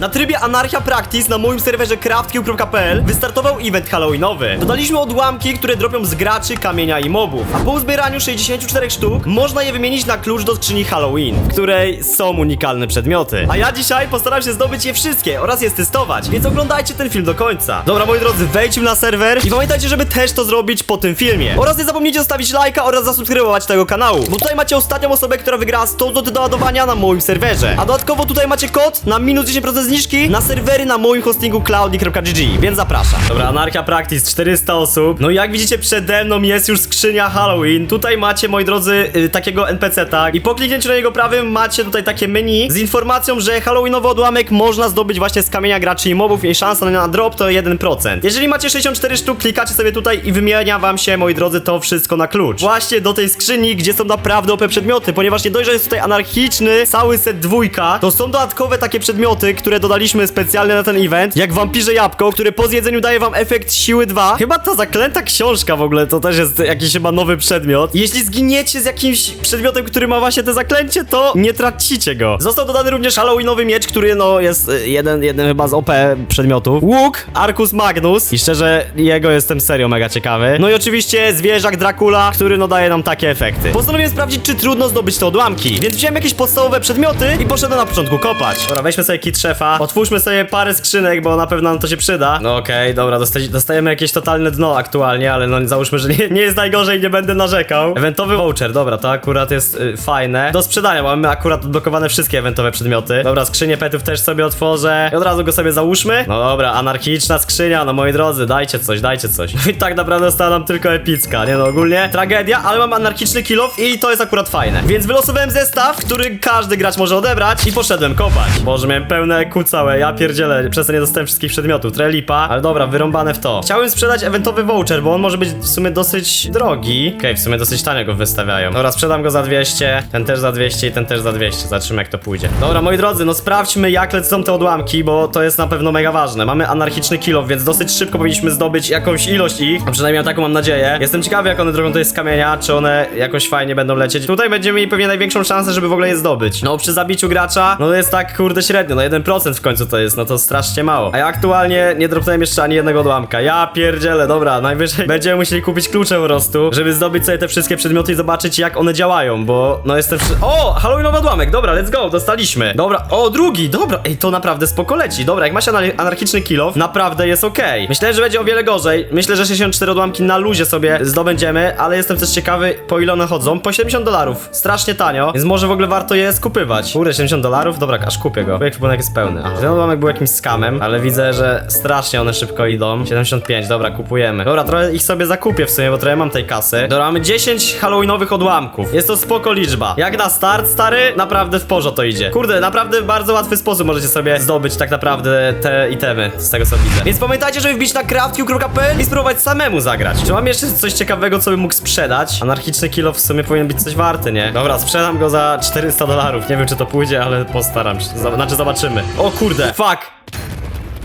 Na trybie Anarchia Practice na moim serwerze craftkill.pl wystartował event halloweenowy. Dodaliśmy odłamki, które dropią z graczy, kamienia i mobów. A po uzbieraniu 64 sztuk można je wymienić na klucz do skrzyni Halloween, w której są unikalne przedmioty. A ja dzisiaj postaram się zdobyć je wszystkie oraz je testować, więc oglądajcie ten film do końca. Dobra, moi drodzy, wejdźmy na serwer i pamiętajcie, żeby też to zrobić po tym filmie. Oraz nie zapomnijcie zostawić lajka oraz zasubskrybować tego kanału, bo tutaj macie ostatnią osobę, która wygrała 100 zł do ładowania na moim serwerze. A dodatkowo tutaj macie kod na minus 10% zniżki na serwery na moim hostingu cloudy.gg, więc zapraszam. Dobra, Anarchia Practice, 400 osób. No jak widzicie przede mną jest już skrzynia Halloween. Tutaj macie, moi drodzy, y, takiego NPC-ta i po kliknięciu na jego prawym macie tutaj takie menu z informacją, że Halloweenowy odłamek można zdobyć właśnie z kamienia graczy i mobów i szansa na drop to 1%. Jeżeli macie 64 sztuk, klikacie sobie tutaj i wymienia wam się, moi drodzy, to wszystko na klucz. Właśnie do tej skrzyni, gdzie są naprawdę OP przedmioty, ponieważ nie dość, że jest tutaj anarchiczny cały set dwójka, to są dodatkowe takie przedmioty, które dodaliśmy specjalnie na ten event, jak wampirze jabłko, które po zjedzeniu daje wam efekt siły 2. Chyba ta zaklęta książka w ogóle to też jest jakiś chyba nowy przedmiot. Jeśli zginiecie z jakimś przedmiotem, który ma właśnie te zaklęcie, to nie tracicie go. Został dodany również Halloweenowy miecz, który no jest y, jeden, jeden chyba z OP przedmiotów. Łuk, Arcus Magnus i szczerze jego jestem serio mega ciekawy. No i oczywiście zwierzak Dracula, który no daje nam takie efekty. Postanowiłem sprawdzić, czy trudno zdobyć te odłamki, więc wziąłem jakieś podstawowe przedmioty i poszedłem na początku kopać. Dobra, weźmy sobie kit szefa, otwórzmy sobie parę skrzynek, bo na pewno nam to się przyda. No okej, dobra, dosta dostajemy jakieś totalne dno aktualnie, ale no załóżmy, że nie, nie jest najgorzej, nie będę narzekał. Eventowy voucher, dobra, to akurat jest y, fajne. Do sprzedania, mamy akurat odblokowane wszystkie eventowe przedmioty. Dobra, skrzynię petów też sobie otworzę i od razu go sobie załóżmy. No dobra, anarchiczna skrzynia, no moi drodzy, dajcie coś, dajcie coś. I tak naprawdę została nam tylko epicka, nie no, ogólnie tragedia, ale mam anarchiczny kill i to jest akurat fajne. Więc wylosowałem zestaw, który każdy gracz może odebrać i poszedłem kopać. Boże, miałem pełne całe, ja pierdzielę, przez to nie dostałem wszystkich przedmiotów, trochę lipa, ale dobra, wyrąbane w to. Chciałem sprzedać eventowy voucher, bo on może być w sumie dosyć drogi. Okej, w sumie dosyć tanio go wystawiają. Dobra, sprzedam go za 200, ten też za 200 i ten też za 200, zobaczymy jak to pójdzie. Dobra, moi drodzy, no sprawdźmy jak lecą te odłamki, bo to jest na pewno mega ważne. Mamy anarchiczny kill off, więc dosyć szybko powinniśmy zdobyć jakąś ilość ich, a przynajmniej taką mam nadzieję. Jestem ciekawy jak one drobią tutaj z kamienia, czy one jakoś fajnie będą lecieć. Tutaj będziemy mieli pewnie największą szansę, żeby w ogóle je zdobyć. No przy zabiciu gracza, no jest tak kurde średnio, no 1% w końcu to jest, no to strasznie mało. A ja aktualnie nie dropnąłem jeszcze ani jednego odłamka. Ja pierdzielę, dobra, najwyżej będziemy musieli kupić klucze po prostu, żeby zdobyć sobie te wszystkie przedmioty i zobaczyć jak one działają, bo no jestem... O! Halloweenowy odłamek, dobra, let's go, dostaliśmy. Dobra, o drugi, dobra, ej, to naprawdę spoko leci. Dobra, jak masz anar anarchiczny kill off, naprawdę jest okej. Myślę, że będzie o wiele gorzej. Myślę, że 64 odłamki na luzie sobie zdobędziemy, ale jestem też ciekawy, po ile one chodzą. Po 70 dolarów. Strasznie tanio, więc może w ogóle warto je skupywać. Kurde, 70 dolarów? Dobra, aż kupię go. Bo ekwipunek jest pełny. A, ten odłamek był jakimś skamem, ale widzę, że strasznie one szybko idą. 75, dobra, kupujemy. Dobra, trochę ich sobie zakupię w sumie, bo trochę mam tej kasy. Dobra, mamy 10 halloweenowych odłamków. Jest to spoko liczba. Jak na start, stary, naprawdę w porze to idzie. Kurde, naprawdę w bardzo łatwy sposób możecie sobie zdobyć tak naprawdę te itemy, z tego co widzę. Więc pamiętajcie, żeby wbić na craftq.pl i spróbować samemu zagrać. Czy mam jeszcze coś ciekawego, co bym mógł sprzedać? Anarchiczny kilo w sumie powinien być coś warty, nie? Dobra, sprzedam go za 400 dolarów. Nie wiem, czy to pójdzie, ale postaram się. Zob- Znaczy, zobaczymy. O kurde, fuck!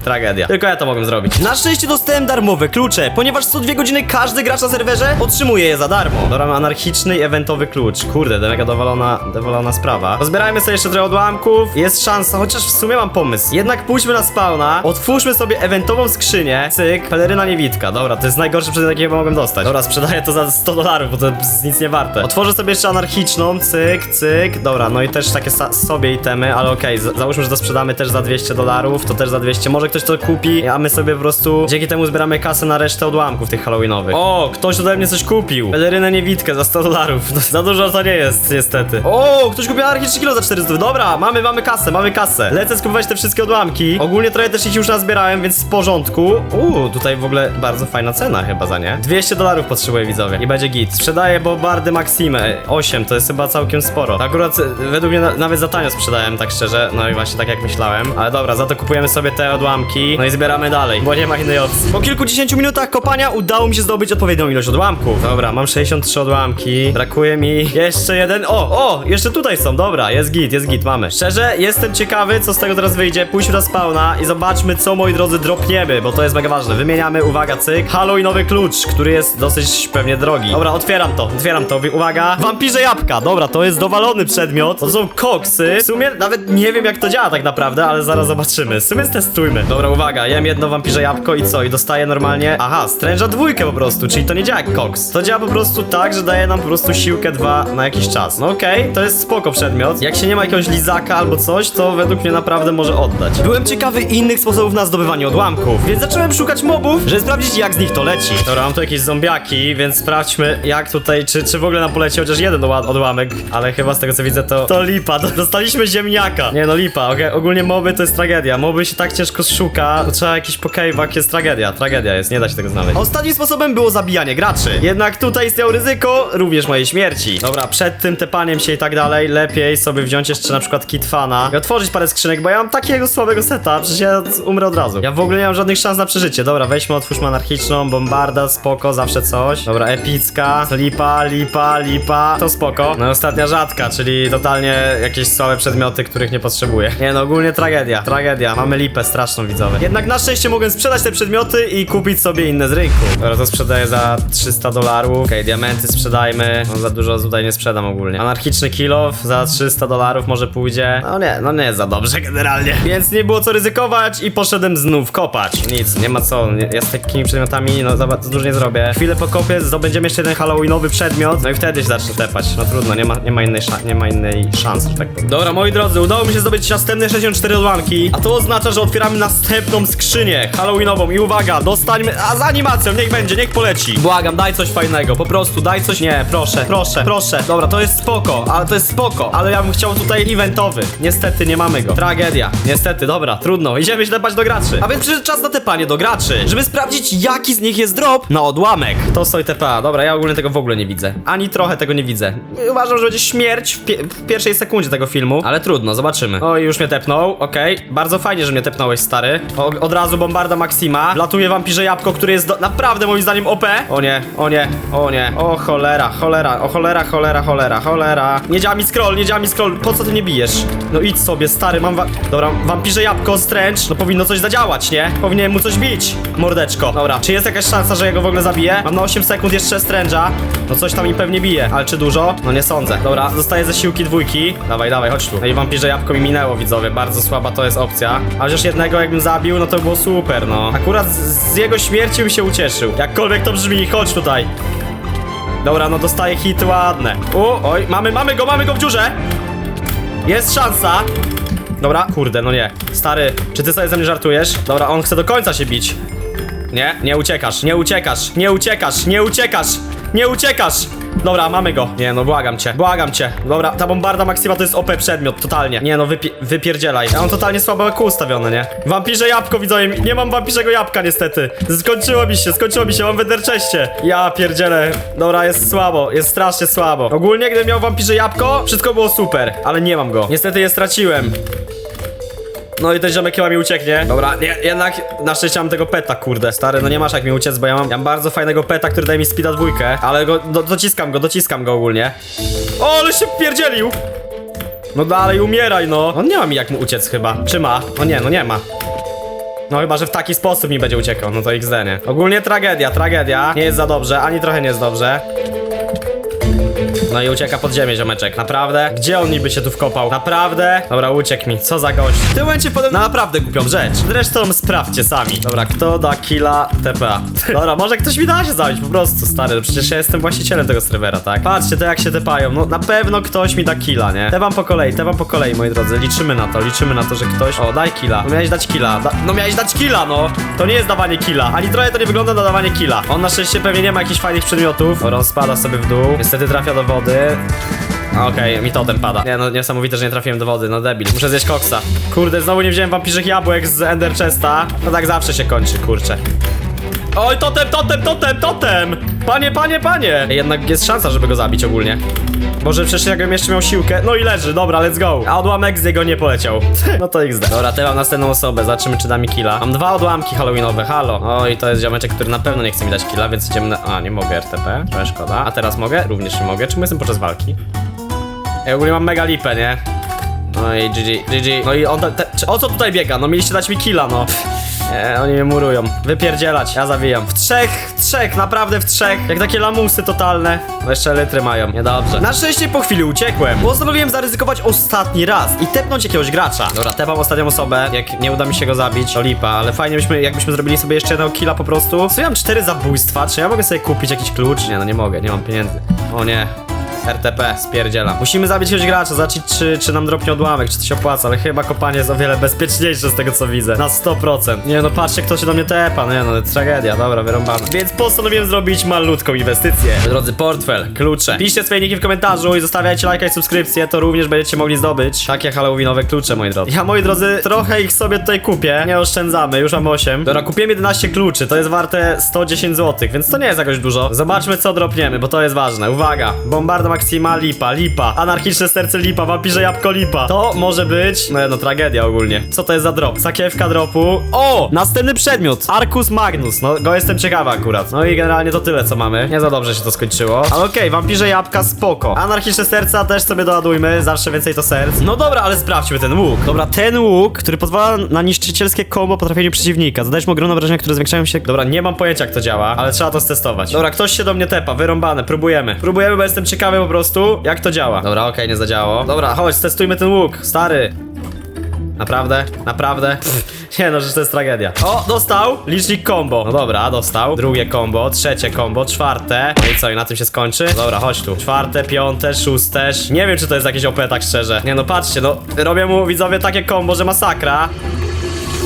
Tragedia. Tylko ja to mogłem zrobić. Na szczęście dostałem darmowe klucze, ponieważ co dwie godziny każdy gracz na serwerze otrzymuje je za darmo. Dobra, mam anarchiczny i eventowy klucz. Kurde, to mega dowalona, dowalona sprawa. Pozbierajmy sobie jeszcze trochę odłamków. Jest szansa, chociaż w sumie mam pomysł. Jednak pójdźmy na spawna, otwórzmy sobie eventową skrzynię. Cyk, peleryna niewidka. Dobra, to jest najgorszy przedmiot, jaki chyba mogłem dostać. Dobra, sprzedaję to za 100 dolarów, bo to jest nic nie warte. Otworzę sobie jeszcze anarchiczną, cyk, cyk. Dobra, no i też takie sobie itemy, ale okej, za- załóżmy, że to sprzedamy też za 200 dolarów, to też za 200. Może ktoś to kupi, a my sobie po prostu dzięki temu zbieramy kasę na resztę odłamków tych halloweenowych. O, ktoś ode mnie coś kupił. Pelerynę niewidkę za 100 dolarów. No, za dużo to nie jest, niestety. O, ktoś kupił anarchiczny kilo za 400. Dobra, mamy, mamy kasę, mamy kasę. Lecę skupować te wszystkie odłamki. Ogólnie trochę też ich już nazbierałem, więc w porządku. Uuu, tutaj w ogóle bardzo fajna cena chyba za nie. 200 dolarów potrzebuję widzowie i będzie git. Sprzedaję Bobardy Maxime 8, to jest chyba całkiem sporo. Akurat e, według mnie na, nawet za tanio sprzedałem, tak szczerze. No i właśnie tak jak myślałem. Ale dobra, za to kupujemy sobie te odłamki. Odłamki. No i zbieramy dalej, bo nie ma innej opcji. Po kilkudziesięciu minutach kopania udało mi się zdobyć odpowiednią ilość odłamków. Dobra, mam 63 odłamki. Brakuje mi jeszcze jeden. O, o, jeszcze tutaj są. Dobra, jest git, jest git, mamy. Szczerze, jestem ciekawy, co z tego teraz wyjdzie. Pójdźmy do spawna i zobaczmy, co moi drodzy dropniemy, bo to jest mega ważne. Wymieniamy, uwaga, cyk, Halloweenowy klucz, który jest dosyć pewnie drogi. Dobra, otwieram to, otwieram to. Uwaga, wampirze jabłka. Dobra, to jest dowalony przedmiot. To są koksy. W sumie nawet nie wiem, jak to działa tak naprawdę, ale zaraz zobaczymy. W sumie testujmy. Dobra, uwaga, jem jedno wampirze jabłko i co? I dostaję normalnie. Aha, stręża dwójkę po prostu, czyli to nie działa jak koks. To działa po prostu tak, że daje nam po prostu siłkę 2 na jakiś czas. No okej, to jest spoko przedmiot. Jak się nie ma jakiegoś lizaka albo coś, to według mnie naprawdę może oddać. Byłem ciekawy innych sposobów na zdobywanie odłamków, więc zacząłem szukać mobów, żeby sprawdzić jak z nich to leci. Dobra, mam tu jakieś zombiaki, więc sprawdźmy jak tutaj, czy, czy w ogóle nam poleci chociaż jeden odła- odłamek, ale chyba z tego co widzę to, to lipa. Dostaliśmy ziemniaka. Nie no lipa, okej, ogólnie moby to jest tragedia. Moby się tak ciężko szuka, to trzeba jakiś pokejwak, jest tragedia, tragedia jest, nie da się tego znaleźć. Ostatnim sposobem było zabijanie graczy. Jednak tutaj istniało ryzyko również mojej śmierci. Dobra, przed tym tepaniem się i tak dalej, lepiej sobie wziąć jeszcze na przykład kitfana i otworzyć parę skrzynek, bo ja mam takiego słabego seta, przecież ja umrę od razu. Ja w ogóle nie mam żadnych szans na przeżycie. Dobra, weźmy, otwórzmy anarchiczną, bombarda, spoko, zawsze coś. Dobra, epicka, lipa, lipa, lipa, to spoko. No i ostatnia rzadka, czyli totalnie jakieś słabe przedmioty, których nie potrzebuję. Nie no, ogólnie tragedia, tragedia. Mamy lipę straszną, widzowie. Jednak na szczęście mogłem sprzedać te przedmioty i kupić sobie inne z rynku. Dobra, to sprzedaję za 300 dolarów. Okej, diamenty sprzedajmy. No za dużo tutaj nie sprzedam ogólnie. Anarchiczny kilof za 300 dolarów może pójdzie. No nie, no nie jest za dobrze generalnie. Więc nie było co ryzykować i poszedłem znów kopać. Nic, nie ma co. Ja z takimi przedmiotami no za dużo nie zrobię. Chwilę pokopię, zdobędziemy jeszcze jeden halloweenowy przedmiot. No i wtedy się zacznę tepać. No trudno, nie ma, nie ma innej nie ma innej szansy, że tak powiem. Dobra, moi drodzy, udało mi się zdobyć następne 64 odłamki, a to oznacza, że otwieramy następną skrzynię halloweenową i uwaga, dostańmy, a z animacją, niech będzie, niech poleci. Błagam, daj coś fajnego, po prostu daj coś, nie, proszę, proszę, proszę. Dobra, to jest spoko, ale to jest spoko, ale ja bym chciał tutaj eventowy. Niestety nie mamy go. Tragedia. Niestety, dobra, trudno. Idziemy się tepać do graczy. A więc przyszedł czas na tepanie do graczy, żeby sprawdzić jaki z nich jest drop na odłamek. To stoi TPA. Dobra, ja ogólnie tego w ogóle nie widzę. Ani trochę tego nie widzę. Uważam, że będzie śmierć w, pie w pierwszej sekundzie tego filmu, ale trudno, zobaczymy. O, już mnie tepnął, okej. Bardzo fajnie, że mnie tepnąłeś, stary. O, od razu bombarda Maxima. Latuje wampirze jabłko, który jest do naprawdę moim zdaniem OP. O nie, o nie, o nie. O cholera, cholera, o cholera, cholera, cholera, cholera. Nie działa mi scroll, nie działa mi scroll. Po co ty mnie bijesz? No idź sobie, stary, mam wa Dobra, wampirze jabłko, stręcz. No powinno coś zadziałać, nie? Powinien mu coś bić, mordeczko. Dobra, czy jest jakaś szansa, że ja go w ogóle zabiję? Mam na 8 sekund jeszcze stręża. No coś tam mi pewnie bije, ale czy dużo? No nie sądzę. Dobra, zostaje zasiłki dwójki. Dawaj, dawaj, chodź tu. No i wampirze jabłko mi minęło, widzowie. Bardzo słaba to jest opcja. A chociaż jednego jakbym zabił, no to było super, no. Akurat z, z jego śmierci bym się ucieszył. Jakkolwiek to brzmi, chodź tutaj. Dobra, no dostaje hit ładne. U, oj, mamy, mamy go, mamy go w dziurze. Jest szansa. Dobra, kurde, no nie. Stary, czy ty sobie ze mnie żartujesz? Dobra, on chce do końca się bić. Nie, nie uciekasz, nie uciekasz, nie uciekasz, nie uciekasz, nie uciekasz! Dobra, mamy go. Nie, no błagam cię, błagam cię. Dobra, ta bombarda Maxima to jest OP przedmiot, totalnie. Nie no, wypie wypierdzielaj. Ja mam totalnie słabe EQ ustawione, nie? Wampirze jabłko, widzowie, nie mam wampirzego jabłka niestety. Skończyło mi się, skończyło mi się, mam w enderczeście. Ja pierdzielę. Dobra, jest słabo, jest strasznie słabo. Ogólnie, gdybym miał wampirze jabłko, wszystko było super, ale nie mam go. Niestety je straciłem. No i ten ziomek chyba mi ucieknie. Dobra, nie, jednak na szczęście mam tego peta, kurde. Stary, no nie masz jak mi uciec, bo ja mam, ja mam bardzo fajnego peta, który daje mi speeda dwójkę, ale go, do, dociskam go, dociskam go ogólnie. O, ale się pierdzielił! No dalej, umieraj, no. On nie ma mi jak mu uciec chyba. Czy ma? No nie, no nie ma. No chyba, że w taki sposób mi będzie uciekał, no to XD, nie? Ogólnie tragedia, tragedia. Nie jest za dobrze, ani trochę nie jest dobrze. No i ucieka pod ziemię, ziomeczek. Naprawdę? Gdzie on niby się tu wkopał? Naprawdę? Dobra, uciekł mi. Co za gość. W tym momencie podam na naprawdę głupią rzecz. Zresztą sprawdźcie sami. Dobra, kto da killa TPA? Dobra, może ktoś mi da się zabić po prostu, stary. No Przecież ja jestem właścicielem tego serwera, tak? Patrzcie to jak się tepają. No na pewno ktoś mi da killa, nie? Te wam po kolei, te wam po kolei, moi drodzy. Liczymy na to, liczymy na to, że ktoś... O, daj killa. No miałeś dać killa. Da... No miałeś dać killa, no. To nie jest dawanie killa. Ani trochę to nie wygląda na dawanie killa. On na szczęście pewnie nie ma jakichś fajnych przedmiotów. Dobra, on spada sobie w dół. Niestety trafia do wody. Okej, mi totem pada. Nie no, niesamowite, że nie trafiłem do wody, no debil. Muszę zjeść koksa. Kurde, znowu nie wziąłem wampirzych jabłek z Ender Chesta. No tak zawsze się kończy, kurczę. Oj, totem, totem, totem, totem! Panie, panie, panie! Jednak jest szansa, żeby go zabić ogólnie. Może przecież jakbym jeszcze miał siłkę. No i leży, dobra, let's go. A odłamek z niego nie poleciał. No to XD. Dobra, teraz mam następną osobę, zobaczymy czy da mi killa. Mam dwa odłamki halloweenowe, halo. Oj, to jest ziomeczek, który na pewno nie chce mi dać killa, więc idziemy na... A, nie mogę RTP, trochę szkoda. A teraz mogę? Również nie mogę. Czemu jestem podczas walki? Ja ogólnie mam mega lipę, nie? No i GG, GG. No i on, te, te, o co tutaj biega? No mieliście dać mi killa, no. Nie, oni mnie murują. Wypierdzielać, ja zawijam. W trzech, w trzech, naprawdę w trzech. Jak takie lamusy totalne. No jeszcze litry mają, niedobrze. Na szczęście po chwili uciekłem. Postanowiłem zaryzykować ostatni raz i tepnąć jakiegoś gracza. Dobra, tepam ostatnią osobę. Jak nie uda mi się go zabić, to lipa, ale fajnie byśmy, jakbyśmy zrobili sobie jeszcze jednego killa po prostu. Mam cztery zabójstwa, czy ja mogę sobie kupić jakiś klucz? Nie, no nie mogę, nie mam pieniędzy. O nie. RTP, spierdziela. Musimy zabić jakiegoś gracza, zobaczyć czy, czy nam dropnie odłamek, czy to się opłaca, ale chyba kopanie jest o wiele bezpieczniejsze z tego co widzę. Na 100%. Nie no, patrzcie kto się do mnie tepa, nie no, to jest tragedia, dobra, wyrąbane. Więc postanowiłem zrobić malutką inwestycję. Drodzy, portfel, klucze. Piszcie swoje niki w komentarzu i zostawiajcie lajka i subskrypcję, to również będziecie mogli zdobyć takie halloweenowe klucze, moi drodzy. Ja, moi drodzy, trochę ich sobie tutaj kupię, nie oszczędzamy, już mam 8. Dobra, kupiłem 11 kluczy, to jest warte 110 zł, więc to nie jest jakoś dużo. Zobaczmy co dropniemy, bo to jest ważne. Uwaga, bombarda Maxima, lipa, lipa, anarchiczne serce lipa, wampirze jabłko lipa. To może być, no no tragedia ogólnie. Co to jest za drop? Sakiewka dropu. O! Następny przedmiot, Arcus Magnus, no go jestem ciekawy akurat. No i generalnie to tyle co mamy. Nie za dobrze się to skończyło. Ale okej, wampirze jabłka spoko. Anarchiczne serca też sobie doładujmy, zawsze więcej to serc. No dobra, ale sprawdźmy ten łuk. Dobra, ten łuk, który pozwala na niszczycielskie combo po trafieniu przeciwnika. Zadajesz mu ogromne wrażenia, które zwiększają się... Dobra, nie mam pojęcia jak to działa, ale trzeba to stestować. Dobra, ktoś się do mnie tepa, wyrąbane, próbujemy. Próbujemy, bo jestem ciekawy po prostu, jak to działa. Dobra, okej, nie zadziałało. Dobra, chodź, testujmy ten łuk, stary. Naprawdę? Naprawdę? Pff, nie no, że to jest tragedia. O, dostał! Licznik combo. No dobra, dostał. Drugie combo, trzecie combo, czwarte. No i co, i na tym się skończy? No Dobra, chodź tu. Czwarte, piąte, szóste. Nie wiem, czy to jest jakieś OP, tak szczerze. Nie no, patrzcie, no. Robię mu, widzowie, takie combo, że masakra.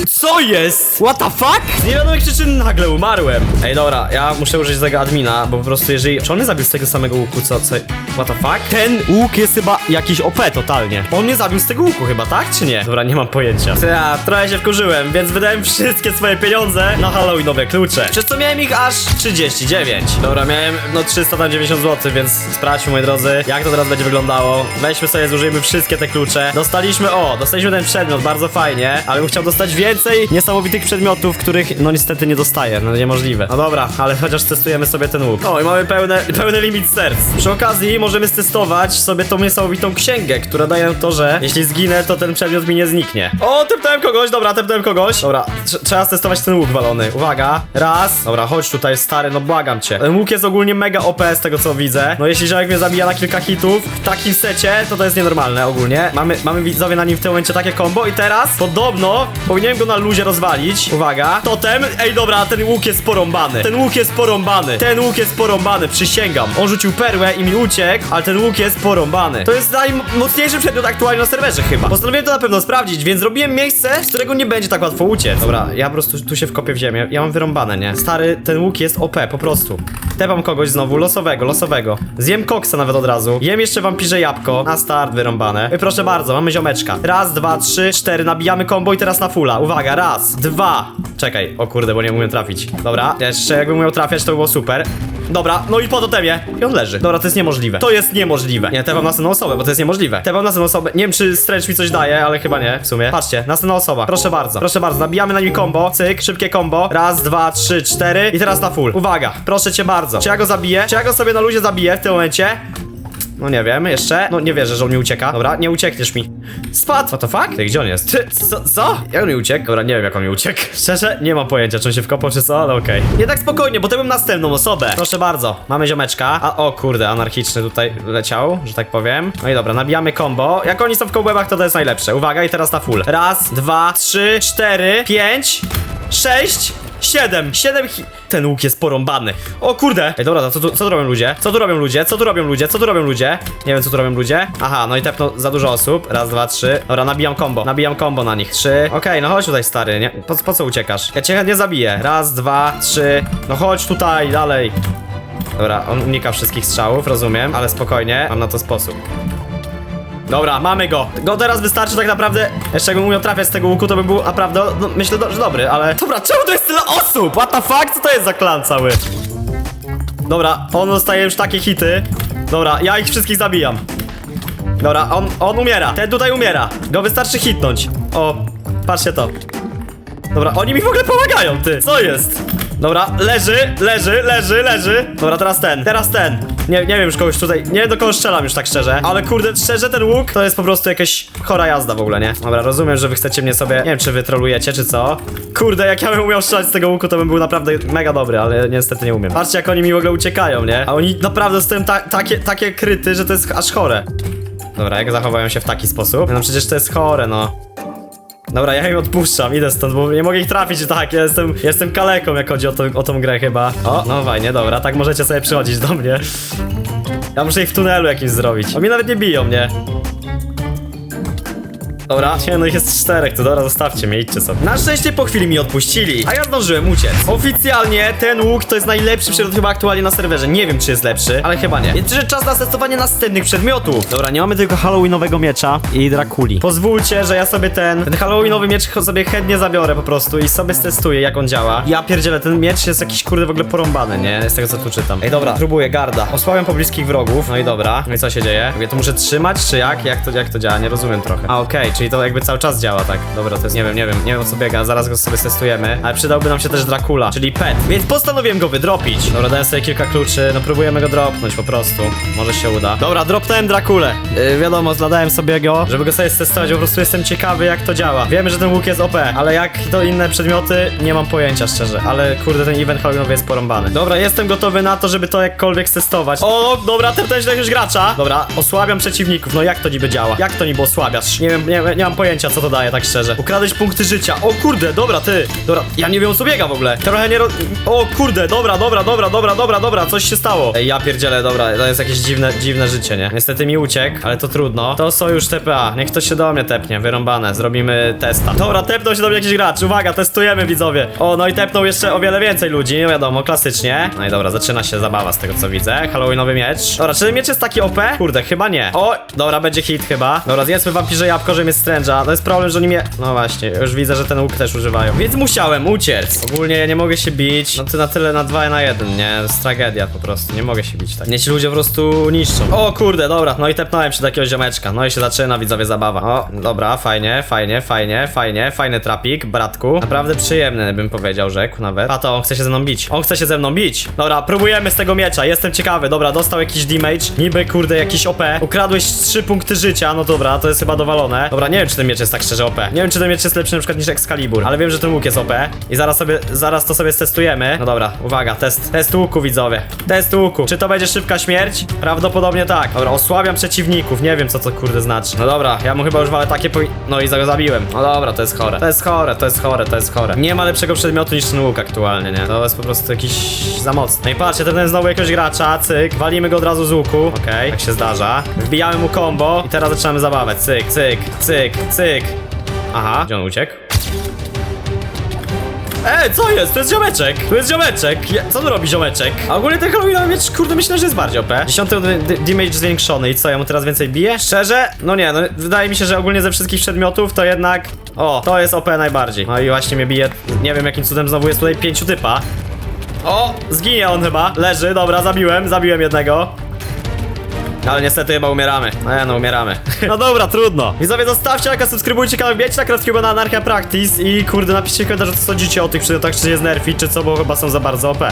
Co jest? What the fuck? Z niewiadomych przyczyn nagle umarłem. Ej, dobra, ja muszę użyć tego admina, bo po prostu jeżeli... Czy on nie zabił z tego samego łuku, co... co... What the fuck? Ten łuk jest chyba jakiś OP totalnie. On nie zabił z tego łuku chyba, tak? Czy nie? Dobra, nie mam pojęcia. Ja trochę się wkurzyłem, więc wydałem wszystkie swoje pieniądze na Halloweenowe klucze. Przez co miałem ich aż 39. Dobra, miałem no 390 zł, więc sprawdźmy, moi drodzy, jak to teraz będzie wyglądało. Weźmy sobie, zużyjmy wszystkie te klucze. Dostaliśmy, o, dostaliśmy ten przedmiot, bardzo fajnie, ale bym chciał dostać więcej niesamowitych przedmiotów, których no niestety nie dostaję, no niemożliwe. No dobra, ale chociaż testujemy sobie ten łuk. O, i mamy pełne, pełny limit serc. Przy okazji możemy stestować sobie tą niesamowitą księgę, która daje nam to, że jeśli zginę, to ten przedmiot mi nie zniknie. O, tepnąłem kogoś, dobra, tepnąłem kogoś. Dobra, tr- trzeba stestować ten łuk walony. Uwaga, raz. Dobra, chodź tutaj, stary, no błagam cię. Ten łuk jest ogólnie mega OP z tego co widzę. No jeśli ziomek mnie zabija na kilka hitów w takim secie, to to jest nienormalne ogólnie. Mamy, mamy widzowie na nim w tym momencie takie combo i teraz podobno powinienem go na luzie rozwalić. Uwaga, totem. Ej, dobra, ten łuk jest porąbany. Ten łuk jest porąbany. Ten łuk jest porąbany, przysięgam. On rzucił perłę i mi uciekł, ale ten łuk jest porąbany. To jest najmocniejszy przedmiot aktualnie na serwerze chyba. Postanowiłem to na pewno sprawdzić, więc zrobiłem miejsce, z którego nie będzie tak łatwo uciec. Dobra, ja po prostu tu się wkopię w ziemię. Ja mam wyrąbane, nie? Stary, ten łuk jest OP, po prostu. Tepam kogoś znowu, losowego, losowego. Zjem koksa nawet od razu. Jem jeszcze wampirze jabłko. Na start wyrąbane. Ej, proszę bardzo, mamy ziomeczka. Raz, dwa, trzy, cztery. Nabijamy combo i teraz na fulla. Uwaga, raz, dwa. Czekaj, o kurde, bo nie umiem trafić. Dobra, jeszcze jakbym umiał trafiać, to by było super. Dobra, no i po totemie. I on leży. Dobra, to jest niemożliwe. To jest niemożliwe. Nie, tepam następną osobę, bo to jest niemożliwe. Tepam następną osobę. Nie wiem, czy stretch mi coś daje, ale chyba nie, w sumie. Patrzcie, następna osoba. Proszę bardzo, proszę bardzo. Nabijamy na nim combo. Cyk, szybkie combo. Raz, dwa, trzy, cztery. I teraz na full. Uwaga, proszę cię bardzo. Czy ja go zabiję? Czy ja go sobie na luzie zabiję w tym momencie? No nie wiem, jeszcze. No nie wierzę, że on mi ucieka. Dobra, nie uciekniesz mi. Spadł! What the fuck? Ty, gdzie on jest? Ty, co? co? Jak on mi uciekł? Dobra, nie wiem jak on mi uciekł. Szczerze, nie mam pojęcia, czy on się wkopał, czy co, ale okej. Nie tak spokojnie, bo to bym następną osobę. Proszę bardzo, mamy ziomeczka. A o kurde, anarchiczny tutaj leciał, że tak powiem. No i dobra, nabijamy combo. Jak oni są w kołbebach, to to jest najlepsze. Uwaga, i teraz na full. Raz, dwa, trzy, cztery, pięć, sześć. Siedem, siedem hi... Ten łuk jest porąbany. O kurde! Ej, dobra, co, tu- co tu robią ludzie? Co tu robią ludzie? Co tu robią ludzie? Co tu robią ludzie? Nie wiem, co tu robią ludzie. Aha, no i tepno za dużo osób. Raz, dwa, trzy. Dobra, nabijam combo. Nabijam combo na nich. Trzy. Okej, no chodź tutaj, stary. Nie, po, po co uciekasz? Ja cię chętnie zabiję. Raz, dwa, trzy. No chodź tutaj, dalej. Dobra, on unika wszystkich strzałów, rozumiem, ale spokojnie, mam na to sposób. Dobra, mamy go. Go teraz wystarczy tak naprawdę. Jeszcze jakbym umiał trafiać z tego łuku, to by był naprawdę, no, myślę, do, że dobry, ale... Dobra, czemu to jest tyle osób? What the fuck? Co to jest za klan cały? Dobra, on dostaje już takie hity. Dobra, ja ich wszystkich zabijam. Dobra, on, on umiera. Ten tutaj umiera. Go wystarczy hitnąć. O, patrzcie to. Dobra, oni mi w ogóle pomagają, ty. Co jest? Dobra, leży, leży, leży, leży. Dobra, teraz ten, teraz ten. Nie, nie wiem już kogoś tutaj, nie do kogo strzelam już tak szczerze. Ale kurde, szczerze ten łuk to jest po prostu jakaś chora jazda w ogóle, nie? Dobra, rozumiem, że wy chcecie mnie sobie, nie wiem czy wy trolujecie, czy co. Kurde, jak ja bym umiał strzelać z tego łuku, to bym był naprawdę mega dobry, ale niestety nie umiem. Patrzcie jak oni mi w ogóle uciekają, nie? A oni naprawdę stoją ta takie, takie kryty, że to jest aż chore. Dobra, jak zachowają się w taki sposób? No przecież to jest chore, no. Dobra, ja im odpuszczam, idę stąd, bo nie mogę ich trafić tak, ja jestem, jestem kaleką, jak chodzi o, to, o tą grę chyba. O, no fajnie, dobra, tak możecie sobie przychodzić do mnie. Ja muszę ich w tunelu jakimś zrobić. Oni nawet nie biją mnie. Dobra, nie, no jest czterech, to dobra, zostawcie mnie, idźcie sobie. Na szczęście po chwili mi odpuścili, a ja zdążyłem uciec. Oficjalnie ten łuk to jest najlepszy przedmiot chyba aktualnie na serwerze. Nie wiem, czy jest lepszy, ale chyba nie. Więc przyszedł czas na testowanie następnych przedmiotów. Dobra, nie mamy tylko halloweenowego miecza i Drakuli. Pozwólcie, że ja sobie ten, ten halloweenowy miecz sobie chętnie zabiorę po prostu i sobie stestuję, jak on działa. Ja pierdzielę, ten miecz jest jakiś kurde w ogóle porąbany, nie? Z tego co tu czytam. Ej, dobra, próbuję, garda. Osłabiam pobliskich wrogów, no i dobra. No i co się dzieje? Ja to muszę trzymać, czy jak? Jak to, jak to działa? Nie rozumiem trochę. A, okej, czyli to jakby cały czas działa, tak. Dobra, to jest, nie wiem, nie wiem, nie wiem o co biega, zaraz go sobie testujemy. Ale przydałby nam się też Dracula, czyli pet. Więc postanowiłem go wydropić. Dobra, daję sobie kilka kluczy, no próbujemy go dropnąć po prostu. Może się uda. Dobra, dropnąłem Drakulę. Yy, wiadomo, zladałem sobie go, żeby go sobie testować, po prostu jestem ciekawy jak to działa. Wiemy, że ten łuk jest OP, ale jak to inne przedmioty, nie mam pojęcia szczerze. Ale kurde, ten event Halloweenowy jest porąbany. Dobra, jestem gotowy na to, żeby to jakkolwiek testować. O, dobra, też jakiegoś gracza. Dobra, osłabiam przeciwników. No jak to niby działa? Jak to niby osłabiasz? Nie wiem, nie, nie mam pojęcia co to daje, tak szczerze. Ukradłeś punkty życia. O kurde, dobra, ty. Dobra, ja nie wiem co biega w ogóle. Trochę nie ro... O kurde, dobra, dobra, dobra, dobra, dobra, dobra, coś się stało. Ej, ja pierdzielę, dobra, to jest jakieś dziwne, dziwne życie, nie? Niestety mi uciekł, ale to trudno. To są już TPA. Niech ktoś się do mnie tepnie, wyrąbane. Zrobimy testa. Dobra, tepnął się do mnie jakiś gracz. Uwaga, testujemy widzowie. O, no i tepnął jeszcze o wiele więcej ludzi, no wiadomo, klasycznie. No i dobra, zaczyna się zabawa z tego co widzę. Halloweenowy miecz. Dobra, czy miecz jest taki OP? Kurde, chyba nie. O, dobra, będzie hit chyba. Dobra, zjedzmy wampirze jabłko, że jest stręża. To jest problem, że oni mnie... No właśnie, już widzę, że ten łuk też używają. Więc musiałem uciec. Ogólnie ja nie mogę się bić. No to na tyle na 2 na 1, nie? To jest tragedia po prostu. Nie mogę się bić tak. Nie ci ludzie po prostu niszczą. O kurde, dobra, no i tepnąłem się do jakiegoś ziomeczka. No i się zaczyna widzowie zabawa. O, dobra, fajnie, fajnie, fajnie, fajnie, fajny trapik, bratku. Naprawdę przyjemny, bym powiedział, rzekł nawet. A to on chce się ze mną bić. On chce się ze mną bić. Dobra, próbujemy z tego miecza. Jestem ciekawy. Dobra, dostał jakiś damage. Niby kurde jakiś OP. Ukradłeś 3 punkty życia. No dobra, to jest chyba dowalone. Dobra, nie wiem czy ten miecz jest tak szczerze OP. Nie wiem czy ten miecz jest lepszy na przykład niż Excalibur, ale wiem, że ten łuk jest OP. I zaraz sobie, zaraz to sobie stestujemy. No dobra, uwaga, test, test łuku widzowie. Test łuku. Czy to będzie szybka śmierć? Prawdopodobnie tak. Dobra, osłabiam przeciwników. Nie wiem co to kurde znaczy. No dobra, ja mu chyba już walę takie po... No i go zabiłem. No dobra, to jest chore. To jest chore, to jest chore, to jest chore. Nie ma lepszego przedmiotu niż ten łuk aktualnie, nie? To jest po prostu jakiś za mocny. No i patrzcie, ten znowu jakiegoś gracza, cyk. Walimy go od razu z łuku. Okej, tak się zdarza. Wbijamy mu combo i teraz zaczynamy zabawę. Cyk, cyk, cyk, cyk. Aha, gdzie on uciekł? Ej, co jest? To jest ziomeczek! To jest ziomeczek! Co tu robi ziomeczek? A ogólnie ten Halloweenowy miecz, kurde, myślę, że jest bardziej OP. Dziesiąty damage zwiększony i co, ja mu teraz więcej bije? Szczerze? No nie, no wydaje mi się, że ogólnie ze wszystkich przedmiotów to jednak... O, to jest OP najbardziej. No i właśnie mnie bije, nie wiem jakim cudem znowu jest tutaj pięciu typa. O, zginie on chyba. Leży, dobra, zabiłem, zabiłem jednego. Ale niestety chyba umieramy. No ja no umieramy. No dobra, trudno. Widzowie, zostawcie lajka, subskrybujcie kanał, wbijajcie na Craftcube na Anarchia Practice i kurde napiszcie w komentarzu co sądzicie o tych przedmiotach, czy jest nerfi, czy co, bo chyba są za bardzo OP.